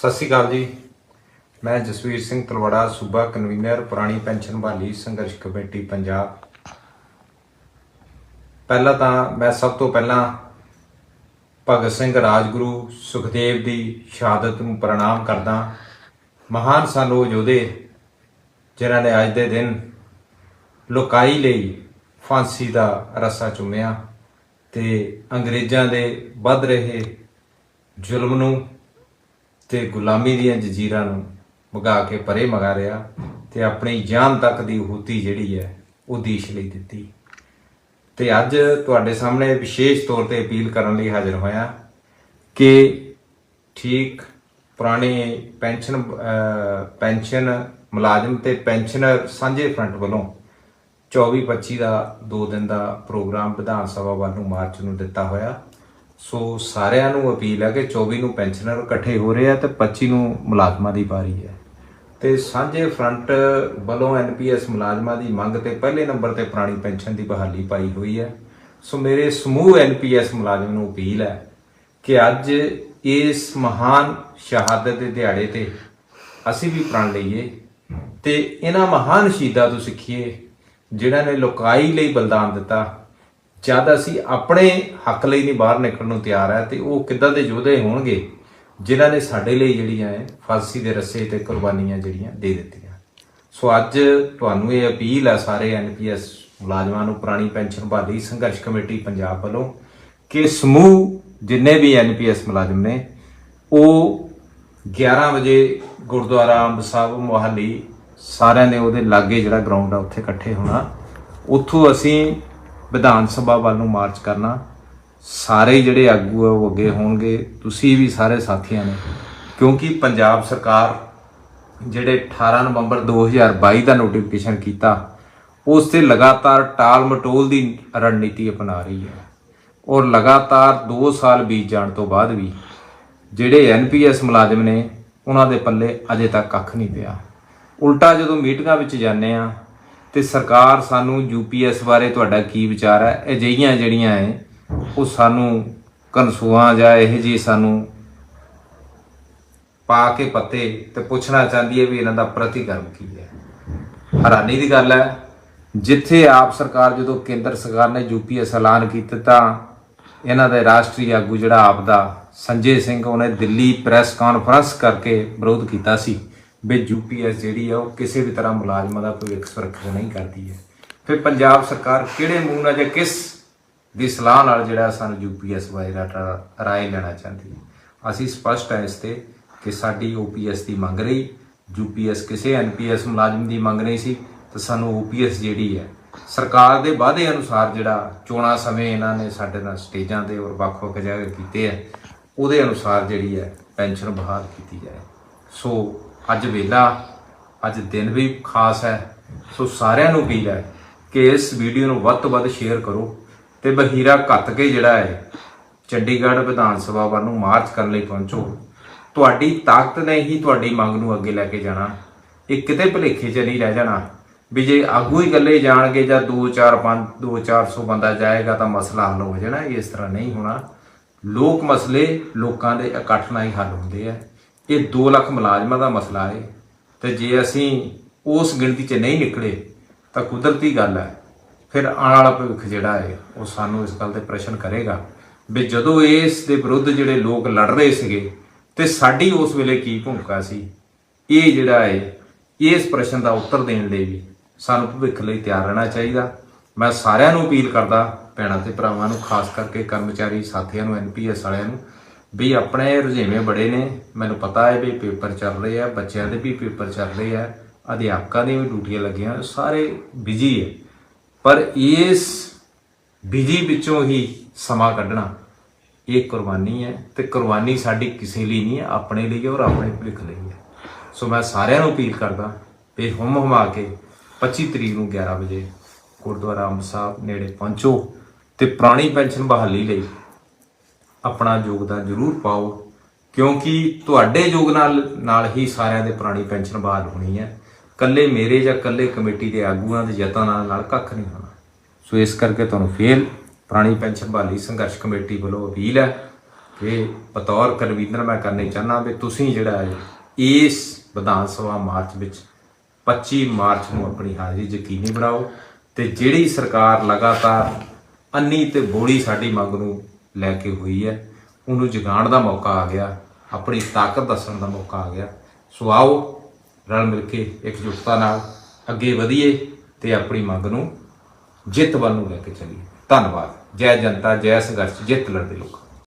ਸਤਿ ਸ਼੍ਰੀ ਅਕਾਲ ਜੀ। ਮੈਂ ਜਸਵੀਰ ਸਿੰਘ ਤਲਵੜਾ, ਸੂਬਾ ਕਨਵੀਨਰ, ਪੁਰਾਣੀ ਪੈਨਸ਼ਨ ਬਹਾਲੀ ਸੰਘਰਸ਼ ਕਮੇਟੀ, ਪੰਜਾਬ। ਪਹਿਲਾਂ ਤਾਂ ਮੈਂ ਸਭ ਤੋਂ ਪਹਿਲਾਂ ਭਗਤ ਸਿੰਘ ਰਾਜਗੁਰੂ ਸੁਖਦੇਵ ਦੀ ਸ਼ਹਾਦਤ ਨੂੰ ਪ੍ਰਣਾਮ ਕਰਦਾ ਮਹਾਨ ਸਨ ਉਹ ਯੋਧੇ, ਜਿਨ੍ਹਾਂ ਨੇ ਅੱਜ ਦੇ ਦਿਨ ਲੋਕਾਈ ਲਈ ਫਾਂਸੀ ਦਾ ਰਸਾ ਚੁੰਮਿਆ ਤੇ ਅੰਗਰੇਜ਼ਾਂ ਦੇ ਵੱਧ ਰਹੇ ਜ਼ੁਲਮ ਨੂੰ ਤੇ ਗੁਲਾਮੀ ਦੀਆਂ ਜਜ਼ੀਰਾਂ ਨੂੰ ਵਗਾ ਕੇ ਪਰੇ ਮਗਾ ਰਿਆ ਤੇ ਆਪਣੀ ਜਾਨ ਤੱਕ ਦੀ ਹੂਤੀ ਜਿਹੜੀ ਹੈ, ਉਹ ਦੇਸ਼ ਲਈ ਦਿੱਤੀ। ਤੇ ਅੱਜ ਤੁਹਾਡੇ ਸਾਹਮਣੇ ਵਿਸ਼ੇਸ਼ ਤੌਰ ਤੇ ਅਪੀਲ ਕਰਨ ਲਈ ਹਾਜ਼ਰ ਹੋਇਆ ਕਿ ਠੀਕ ਪੁਰਾਣੇ ਪੈਨਸ਼ਨ ਪੈਨਸ਼ਨ ਮੁਲਾਜ਼ਮ ਤੇ ਪੈਨਸ਼ਨਰ ਸਾਂਝੇ ਫਰੰਟ ਵੱਲੋਂ 24-25 ਦਾ 2 ਦਿਨ ਦਾ ਪ੍ਰੋਗਰਾਮ ਵਿਧਾਨ ਸਭਾ ਵੱਲ ਨੂੰ ਮਾਰਚ ਨੂੰ ਦਿੱਤਾ ਹੋਇਆ। ਸੋ ਸਾਰਿਆਂ ਨੂੰ ਅਪੀਲ ਹੈ ਕਿ 24 ਨੂੰ ਪੈਨਸ਼ਨਰ ਇਕੱਠੇ ਹੋ ਰਹੇ ਆ ਤੇ 25 ਨੂੰ ਮੁਲਾਜ਼ਮਾਂ ਦੀ ਵਾਰੀ ਹੈ। ਤੇ ਸਾਂਝੇ ਫਰੰਟ ਵੱਲੋਂ ਐਨਪੀਐਸ ਮੁਲਾਜ਼ਮਾਂ ਦੀ ਮੰਗ ਤੇ ਪਹਿਲੇ ਨੰਬਰ ਤੇ ਪੁਰਾਣੀ ਪੈਨਸ਼ਨ ਦੀ ਬਹਾਲੀ ਪਾਈ ਹੋਈ ਹੈ। ਸੋ ਮੇਰੇ ਸਮੂਹ ਐਨਪੀਐਸ ਮੁਲਾਜ਼ਮ ਨੂੰ ਅਪੀਲ ਹੈ ਕਿ ਅੱਜ ਇਸ ਮਹਾਨ ਸ਼ਹਾਦਤ ਦੇ ਦਿਹਾੜੇ ਤੇ ਅਸੀਂ ਵੀ ਪ੍ਰਣ ਲਈਏ ਤੇ ਇਹਨਾਂ ਮਹਾਨ ਸ਼ਹੀਦਾਂ ਤੋਂ ਸਿੱਖੀਏ, ਜਿਨ੍ਹਾਂ ਨੇ ਲੋਕਾਈ ਲਈ ਬਲਿਦਾਨ ਦਿੱਤਾ। ਜਦ ਅਸੀਂ ਆਪਣੇ ਹੱਕ ਲਈ ਨਹੀਂ ਬਾਹਰ ਨਿਕਲਣ ਨੂੰ ਤਿਆਰ ਹੈ ਤੇ ਉਹ ਕਿੱਦਾਂ ਦੇ ਯੋਧੇ ਹੋਣਗੇ ਜਿਨ੍ਹਾਂ ਨੇ ਸਾਡੇ ਲਈ ਜਿਹੜੀਆਂ ਹੈ, ਫਾਂਸੀ ਦੇ ਰੱਸੇ ਤੇ ਕੁਰਬਾਨੀਆਂ ਜਿਹੜੀਆਂ ਦੇ ਦਿੱਤੀਆਂ। ਸੋ ਅੱਜ ਤੁਹਾਨੂੰ ਇਹ ਅਪੀਲ ਹੈ ਸਾਰੇ ਐਨਪੀਐਸ ਮੁਲਾਜ਼ਮਾਂ ਨੂੰ, ਪੁਰਾਣੀ ਪੈਨਸ਼ਨ ਬਹਾਲੀ ਸੰਘਰਸ਼ ਕਮੇਟੀ ਪੰਜਾਬ ਵੱਲੋਂ, ਕਿ ਸਮੂਹ ਜਿੰਨੇ ਵੀ ਐਨਪੀਐਸ ਮੁਲਾਜ਼ਮ ਨੇ, ਉਹ 11 ਵਜੇ ਗੁਰਦੁਆਰਾ ਅੰਬ ਸਾਹਿਬ ਮੋਹਾਲੀ ਸਾਰਿਆਂ ਨੇ ਉਹਦੇ ਲਾਗੇ ਜਿਹੜਾ ਗਰਾਊਂਡ ਆ, ਉੱਥੇ ਇਕੱਠੇ ਹੋਣਾ। ਉੱਥੋਂ ਅਸੀਂ ਵਿਧਾਨ ਸਭਾ ਵੱਲ ਨੂੰ ਮਾਰਚ ਕਰਨਾ, ਸਾਰੇ ਜਿਹੜੇ ਆਗੂ ਆ ਉਹ ਅੱਗੇ ਹੋਣਗੇ, ਤੁਸੀਂ ਵੀ ਸਾਰੇ ਸਾਥੀਆਂ ਨੇ। ਕਿਉਂਕਿ ਪੰਜਾਬ ਸਰਕਾਰ ਜਿਹੜੇ 18 ਨਵੰਬਰ 2022 ਦਾ ਨੋਟੀਫਿਕੇਸ਼ਨ ਕੀਤਾ, ਉਸ ਤੇ ਲਗਾਤਾਰ ਟਾਲ ਮਟੋਲ ਦੀ ਰਣਨੀਤੀ ਅਪਣਾ ਰਹੀ ਹੈ। ਔਰ ਲਗਾਤਾਰ 2 ਸਾਲ ਬੀਤ ਜਾਣ ਤੋਂ ਬਾਅਦ ਵੀ ਜਿਹੜੇ ਐਨਪੀਐਸ ਮੁਲਾਜ਼ਮ ਨੇ, ਉਹਨਾਂ ਦੇ ਪੱਲੇ ਅਜੇ ਤੱਕ ਕੱਖ ਨਹੀਂ ਪਿਆ। ਉਲਟਾ ਜਦੋਂ ਮੀਟਿੰਗਾਂ ਵਿੱਚ ਜਾਂਦੇ ਆ ਤੇ ਸਰਕਾਰ ਸਾਨੂੰ ਯੂਪੀਐਸ ਬਾਰੇ ਤੁਹਾਡਾ ਕੀ ਵਿਚਾਰ ਹੈ? ਅਜਿਹੀਆਂ ਜਿਹੜੀਆਂ ਹੈ, ਉਹ ਸਾਨੂੰ ਕਨਸੂਆਂ ਜਾਂ ਇਹ ਜੀ ਸਾਨੂੰ ਪਾ ਕੇ ਪੱਤੇ ਤੇ ਪੁੱਛਣਾ ਚਾਹੁੰਦੀ ਹੈ ਵੀ ਇਹਨਾਂ ਦਾ ਪ੍ਰਤੀਕਰਮ ਕੀ ਹੈ। ਹੈਰਾਨੀ ਦੀ ਗੱਲ ਹੈ, ਜਿੱਥੇ ਆਪ ਸਰਕਾਰ ਜਦੋਂ ਕੇਂਦਰ ਸਰਕਾਰ ਨੇ ਯੂਪੀਐਸ ਐਲਾਨ ਕੀਤਾ ਤਾਂ ਇਹਨਾਂ ਦੇ ਰਾਸ਼ਟਰੀ ਆਗੂ ਜਿਹੜਾ ਆਪ ਦਾ ਸੰਜੇ ਸਿੰਘ, ਉਹਨੇ ਦਿੱਲੀ ਪ੍ਰੈਸ ਕਾਨਫਰੰਸ ਕਰਕੇ ਵਿਰੋਧ ਕੀਤਾ ਸੀ। ਵੀ ਯੂਪੀਐਸ ਜਿਹੜੀ ਆ, ਉਹ ਕਿਸੇ ਵੀ ਤਰ੍ਹਾਂ ਮੁਲਾਜ਼ਮਾਂ ਦਾ ਕੋਈ ਸੁਰੱਖਿਆ ਨਹੀਂ ਕਰਦੀ ਹੈ। ਫਿਰ ਪੰਜਾਬ ਸਰਕਾਰ ਕਿਹੜੇ ਮੂੰਹ ਨਾਲ ਜਾਂ ਕਿਸ ਦੀ ਸਲਾਹ ਨਾਲ ਜਿਹੜਾ ਸਾਨੂੰ ਯੂਪੀਐਸ ਬਾਰੇ ਰਾਏ ਲੈਣਾ ਚਾਹੁੰਦੀ ਹੈ? ਅਸੀਂ ਸਪਸ਼ਟ ਹੈ ਇਸ ਤੇ ਕਿ ਸਾਡੀ ਓਪੀਐਸ ਦੀ ਮੰਗ ਰਹੀ ਯੂਪੀਐਸ ਕਿਸੇ ਐਨਪੀਐਸ ਮੁਲਾਜ਼ਮ ਦੀ ਮੰਗ ਨਹੀਂ ਸੀ, ਤਾਂ ਸਾਨੂੰ ਓਪੀਐਸ ਜਿਹੜੀ ਹੈ, ਸਰਕਾਰ ਦੇ ਵਾਅਦੇ ਅਨੁਸਾਰ ਜਿਹੜਾ ਚੋਣਾਂ ਸਮੇਂ ਇਹਨਾਂ ਨੇ ਸਾਡੇ ਨਾਲ ਸਟੇਜਾਂ ਤੇ ਔਰ ਵੱਖ-ਵੱਖ ਜਗ੍ਹਾ ਕੀਤੇ ਹੈ, ਉਹਦੇ ਅਨੁਸਾਰ ਜਿਹੜੀ ਹੈ, ਪੈਨਸ਼ਨ ਬਹਾਲ ਕੀਤੀ ਜਾਏ। ਸੋ ਅੱਜ ਵੇਲਾ, ਅੱਜ ਦਿਨ ਵੀ ਖਾਸ ਹੈ, ਸੋ ਸਾਰਿਆਂ ਨੂੰ ਅਪੀਲ ਹੈ ਕਿ ਇਸ ਵੀਡੀਓ ਨੂੰ ਵੱਧ ਤੋਂ ਵੱਧ ਸ਼ੇਅਰ ਕਰੋ ਤੇ ਬਹੀਰਾ ਘੱਤ ਕੇ ਜਿਹੜਾ ਹੈ, ਚੰਡੀਗੜ੍ਹ ਵਿਧਾਨ ਸਭਾ ਵੱਲ ਨੂੰ ਮਾਰਚ ਕਰਨ ਲਈ ਪਹੁੰਚੋ। ਤੁਹਾਡੀ ਤਾਕਤ ਨੇ ਹੀ ਤੁਹਾਡੀ ਮੰਗ ਨੂੰ ਅੱਗੇ ਲੈ ਕੇ ਜਾਣਾ। ਇਹ ਕਿਤੇ ਭੁਲੇਖੇ 'ਚ ਨਹੀਂ ਰਹਿ ਜਾਣਾ ਵੀ ਜੇ ਆਗੂ ਹੀ ਇਕੱਲੇ ਜਾਣਗੇ ਜਾਂ 2 4 5 2 400 ਬੰਦਾ ਜਾਏਗਾ ਤਾਂ ਮਸਲਾ ਹੱਲ ਹੋ ਜਾਣਾ ਇਸ ਤਰ੍ਹਾਂ ਨਹੀਂ ਹੋਣਾ। ਲੋਕ ਮਸਲੇ ਲੋਕਾਂ ਦੇ ਇਕੱਠ ਨਾਲ ਹੀ ਹੱਲ ਹੁੰਦੇ ਆ। ਇਹ 2 ਲੱਖ ਮੁਲਾਜ਼ਮਾਂ ਦਾ ਮਸਲਾ ਹੈ ਤੇ ਜੇ ਅਸੀਂ ਉਸ ਗਿਣਤੀ 'ਚ ਨਹੀਂ ਨਿਕਲੇ, ਤਾਂ ਕੁਦਰਤੀ ਗੱਲ ਹੈ। ਫਿਰ ਆਉਣ ਵਾਲਾ ਭਵਿੱਖ ਜਿਹੜਾ ਹੈ, ਉਹ ਸਾਨੂੰ ਇਸ ਗੱਲ ਤੇ ਪ੍ਰਸ਼ਨ ਕਰੇਗਾ ਵੀ ਜਦੋਂ ਇਸ ਦੇ ਵਿਰੁੱਧ ਜਿਹੜੇ ਲੋਕ ਲੜ ਰਹੇ ਸੀਗੇ ਤੇ ਸਾਡੀ ਉਸ ਵੇਲੇ ਕੀ ਭੂਮਿਕਾ ਸੀ? ਇਹ ਜਿਹੜਾ ਹੈ, ਇਸ ਪ੍ਰਸ਼ਨ ਦਾ ਉੱਤਰ ਦੇਣ ਲਈ ਵੀ ਸਾਨੂੰ ਭਵਿੱਖ ਲਈ ਤਿਆਰ ਰਹਿਣਾ ਚਾਹੀਦਾ। ਮੈਂ ਸਾਰਿਆਂ ਨੂੰ ਅਪੀਲ ਕਰਦਾ, ਭੈਣਾਂ ਤੇ ਭਰਾਵਾਂ ਨੂੰ, ਖਾਸ ਕਰਕੇ ਕਰਮਚਾਰੀ ਸਾਥੀਆਂ ਨੂੰ ਐਨਪੀਐਸ ਵਾਲਿਆਂ ਨੂੰ ਵੀ ਆਪਣੇ ਰੁਝੇਵੇਂ ਬੜੇ ਨੇ। ਮੈਨੂੰ ਪਤਾ ਹੈ ਵੀ ਪੇਪਰ ਚੱਲ ਰਹੇ ਆ, ਬੱਚਿਆਂ ਦੇ ਵੀ ਪੇਪਰ ਚੱਲ ਰਹੇ ਆ। ਅਧਿਆਪਕਾਂ ਦੀਆਂ ਵੀ ਡਿਊਟੀਆਂ ਲੱਗੀਆਂ, ਸਾਰੇ ਬਿਜ਼ੀ ਹੈ। ਪਰ ਇਸ ਬਿਜ਼ੀ ਵਿੱਚੋਂ ਹੀ ਸਮਾਂ ਕੱਢਣਾ ਇਹ ਕੁਰਬਾਨੀ ਹੈ ਤੇ ਕੁਰਬਾਨੀ ਸਾਡੀ ਕਿਸੇ ਲਈ ਨਹੀਂ ਹੈ, ਆਪਣੇ ਲਈ ਔਰ ਆਪਣੇ ਭਵਿੱਖ ਲਈ ਹੈ। ਸੋ ਮੈਂ ਸਾਰਿਆਂ ਨੂੰ ਅਪੀਲ ਕਰਦਾ ਵੀ ਹੁਮ ਹੁਮਾ ਕੇ 25 ਤਰੀਕ ਨੂੰ 11 ਵਜੇ ਗੁਰਦੁਆਰਾ ਅੰਬ ਸਾਹਿਬ ਨੇੜੇ ਪਹੁੰਚੋ ਤੇ ਪੁਰਾਣੀ ਪੈਨਸ਼ਨ ਬਹਾਲੀ ਲਈ ਆਪਣਾ ਯੋਗਦਾਨ ਜ਼ਰੂਰ ਪਾਓ, ਕਿਉਂਕਿ ਤੁਹਾਡੇ ਯੋਗ ਨਾਲ ਨਾਲ ਹੀ ਸਾਰਿਆਂ ਦੇ ਪੁਰਾਣੀ ਪੈਨਸ਼ਨ ਬਹਾਲ ਹੋਣੀ ਹੈ। ਕੱਲੇ ਮੇਰੇ ਜਾਂ ਕੱਲੇ ਕਮੇਟੀ ਦੇ ਆਗੂਆਂ ਦੇ ਯਤਨਾਂ ਨਾਲ ਕੱਖ ਨਹੀਂ ਹੋਣਾ। ਸੋ ਇਸ ਕਰਕੇ ਤੁਹਾਨੂੰ ਫੇਰ ਪੁਰਾਣੀ ਪੈਨਸ਼ਨ ਬਹਾਲੀ ਸੰਘਰਸ਼ ਕਮੇਟੀ ਵੱਲੋਂ ਅਪੀਲ ਹੈ ਕਿ ਬਤੌਰ ਕਨਵੀਨਰ ਮੈਂ ਕਰਨੀ ਚਾਹੁੰਦਾ ਵੀ ਤੁਸੀਂ ਜਿਹੜਾ ਹੈ, ਇਸ ਵਿਧਾਨ ਸਭਾ ਮਾਰਚ ਵਿੱਚ 25 ਮਾਰਚ ਨੂੰ ਆਪਣੀ ਹਾਜ਼ਰੀ ਯਕੀਨੀ ਬਣਾਓ ਤੇ ਜਿਹੜੀ ਸਰਕਾਰ ਲਗਾਤਾਰ ਅੰਨੀ ਤੇ ਬੋੜੀ ਸਾਡੀ ਮੰਗ ਨੂੰ ਲੈ ਕੇ ਹੋਈ ਹੈ। ਉਹਨੂੰ ਜਗਾਉਣ ਦਾ ਮੌਕਾ ਆ ਗਿਆ। ਆਪਣੀ ਤਾਕਤ ਦੱਸਣ ਦਾ ਮੌਕਾ ਆ ਗਿਆ। ਸੋ ਆਓ, ਰਲ ਮਿਲ ਕੇ ਇਕਜੁੱਟਤਾ ਨਾਲ ਅੱਗੇ ਵਧੀਏ ਤੇ ਆਪਣੀ ਮੰਗ ਨੂੰ ਜਿੱਤ ਵੱਲ ਨੂੰ ਲੈ ਕੇ ਚੱਲੀਏ। ਧੰਨਵਾਦ। ਜੈ ਜਨਤਾ, ਜੈ ਸੰਘਰਸ਼, ਜਿੱਤ ਲੜਦੇ ਲੋਕ।